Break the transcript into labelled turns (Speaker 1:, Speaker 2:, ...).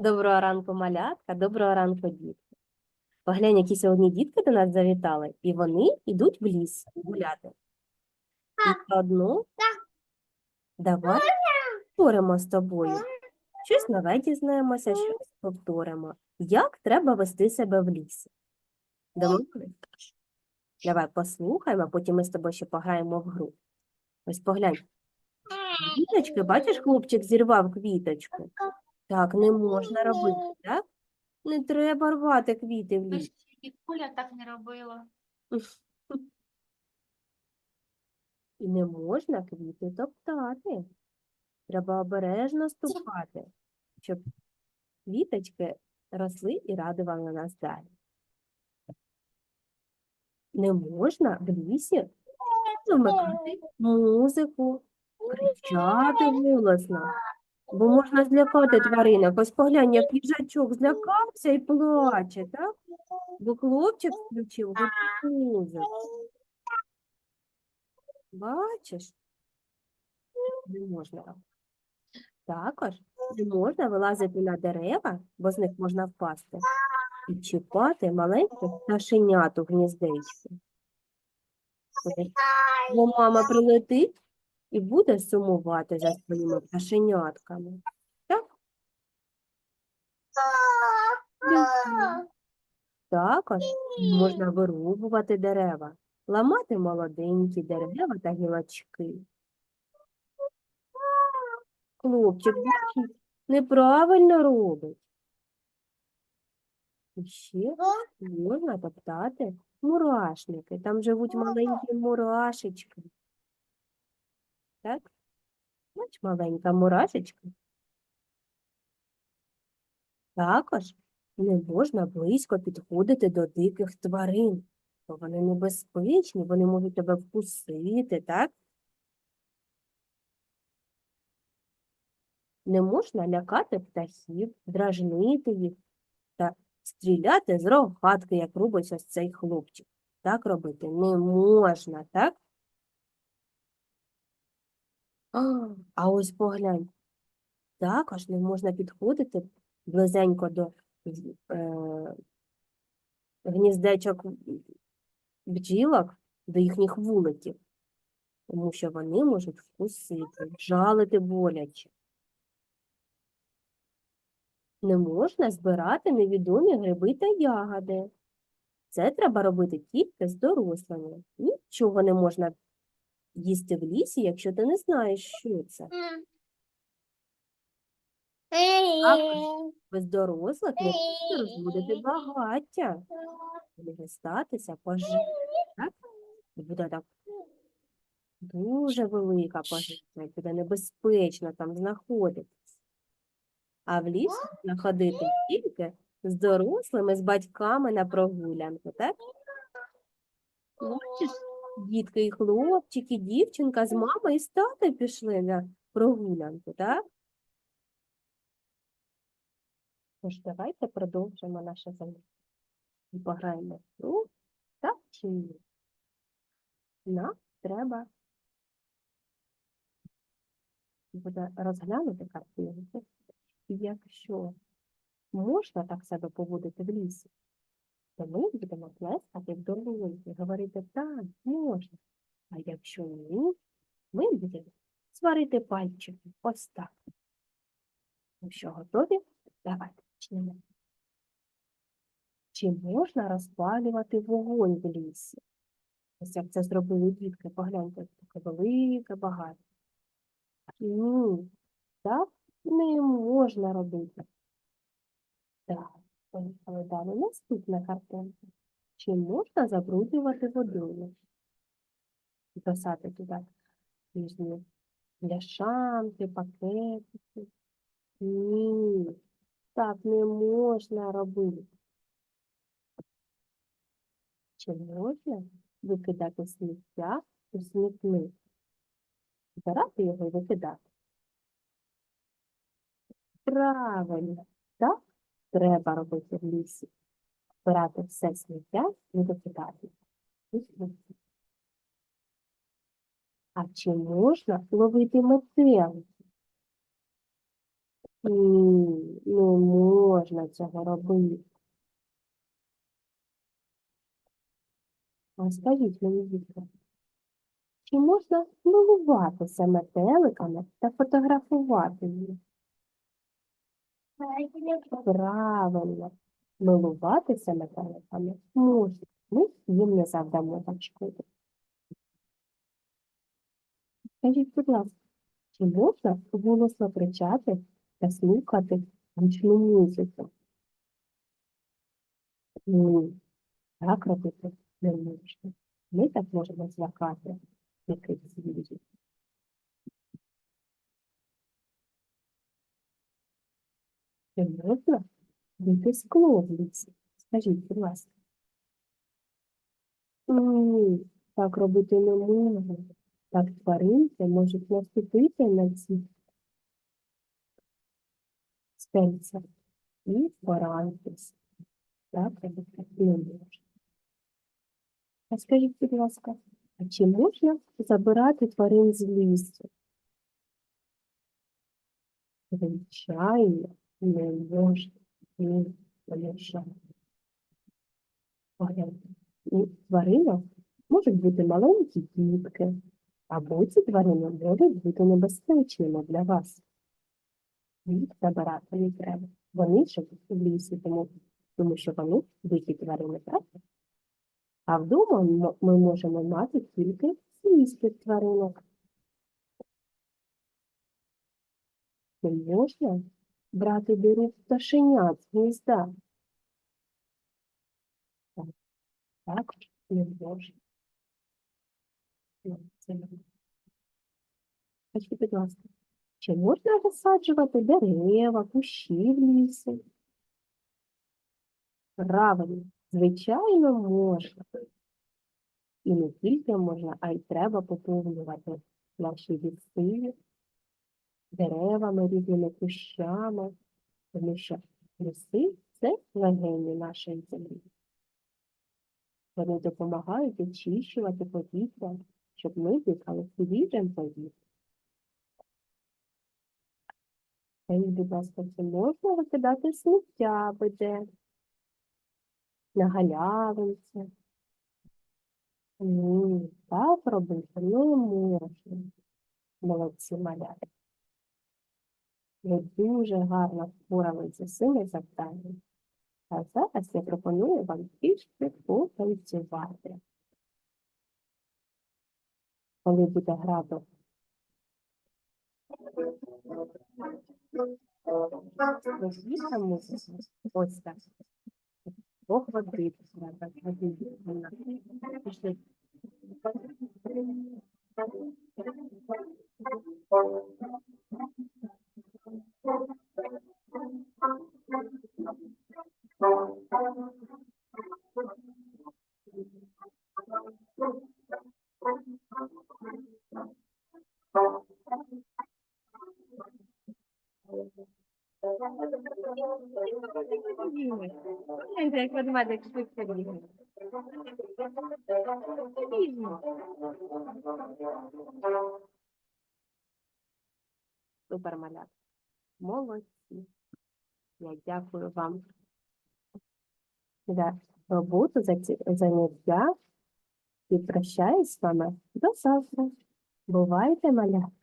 Speaker 1: Доброго ранку, малятка, доброго ранку, дітки. Поглянь, які сьогодні дітки до нас завітали, і вони йдуть в ліс гуляти. І одну давай повторимо з тобою. Щось нове дізнаємося, щось повторимо. Як треба вести себе в лісі? Домовились? Давай послухаємо, а потім ми з тобою ще пограємо в гру. Ось поглянь. Квіточки, бачиш, хлопчик зірвав квіточку. Так не можна робити, так? Не треба рвати квіти в лісі.
Speaker 2: І Коля так не робила.
Speaker 1: І не можна квіти топтати. Треба обережно ступати, щоб квіточки росли і радували нас далі. Не можна в лісі вмикати музику, кричати голосно, бо можна злякати тваринок. Ось поглянь, як їжачок злякався і плаче, так? Бо хлопчик включив гучну музику. Бачиш? Не можна. Також не можна вилазити на дерева, бо з них можна впасти, і чіпати маленьких пташенят у гніздечку. Бо мама прилетить і буде сумувати за своїми пташенятками. Так? Також можна вирубувати дерева, ламати молоденькі дерева та гілочки. Хлопчик, неправильно робить. І ще можна топтати мурашники. Там живуть маленькі мурашечки. Так? Бач, маленька мурашечка. Також не можна близько підходити до диких тварин, бо вони небезпечні, вони можуть тебе вкусити, так? Не можна лякати птахів, дражнити їх та стріляти з рогатки, як робить ось цей хлопчик. Так робити не можна, так? А, а ось поглянь. Також не можна підходити близенько до е, гніздечок бджілок, до їхніх вуликів, тому що вони можуть вкусити, жалити боляче. Не можна збирати невідомі гриби та ягоди. Це треба робити тільки з дорослими. Нічого не можна їсти в лісі, якщо ти не знаєш, що це. Без дорослих не можна розводити багаття. Може статися пожежа. Так? І буде так дуже велика пожежа, буде небезпечно там знаходитись. А в ліс можна ходити тільки з дорослими, з батьками на прогулянку, так? Бачиш, дітки і хлопчик, і дівчинка з мамою і з татою пішли на прогулянку, так? Тож давайте продовжимо наше заняття. І пограємо в гру так чи ні. Нам треба буде розглянути картинку. І якщо можна так себе поводити в лісі, то ми будемо плескати в долоні говорити так, можна. А якщо ні, ми будемо сварити пальчики. Ось так. Ну що, готові? Давайте почнемо. Чи можна розпалювати вогонь в лісі? Ось як це зробили дітки, погляньте, таке велике багато. Ні, так не можна робити. Так, поїхали далі. Наступна картинка. Чи можна забруднювати водою? Писати туди різні бляшанки, пакетики. Ні, так не можна робити. Чи можна викидати сміття у смітник? Збирати його і викидати. Правильно, так треба робити в лісі. Збирати все сміття і викидати. А чи можна ловити метеликів? Ні, не можна цього робити? А скажіть мені, дітки, чи можна милуватися метеликами та фотографувати їх? Правильно, милуватися метеликами можна. Ми їм не завдамо так шкоди. Скажіть, будь ласка, чи можна голосно кричати та слухати гучну музику? Ні, так робити не можна. Ми так можемо злякати якихось Чи можна бити скло в лісі? Скажіть, будь ласка. Ні, так робити не можна. Так тваринки можуть наступити на ці стельця і поранитися. Так робити не можна. А скажіть, будь ласка, а чи можна забирати тварин з лісу? Звичайно, Ні, не можна. Погляньте, у тваринок можуть бути маленькі дітки, або ці тварини можуть бути небезпечними для вас. Їх забирати не треба. Вони живуть в лісі, тому, тому що вони дикі тварини, правда? А вдома ми можемо мати тільки свійських тваринок. Не можна брати до рук пташенят з гнізда. Так, так не. Ну. Скажіть, будь ласка, чи можна висаджувати дерева, кущі в лісі? Правильно, звичайно, можна. І не тільки можна, а й треба поповнювати наші ліси деревами, різними кущами, тому що ліси це легені нашої землі. Вони допомагають очищувати повітря, щоб ми дихали свіжим повітрям. Скажіть, будь ласка, чи можна викидати сміття де на галявинці? Ні, так робити не можна. Молодці малята. Ви дуже гарно впоралися з цими завданнями. А зараз я пропоную вам трішки потанцювати. Коли буде грати Логічна музика. Ось так. Бог води треба. води. Як ведмедик швидко бігає. Супер малят. Молодці. Я дякую вам за роботу, за ці заняття і прощаюсь з вами до завтра. Бувайте, малят.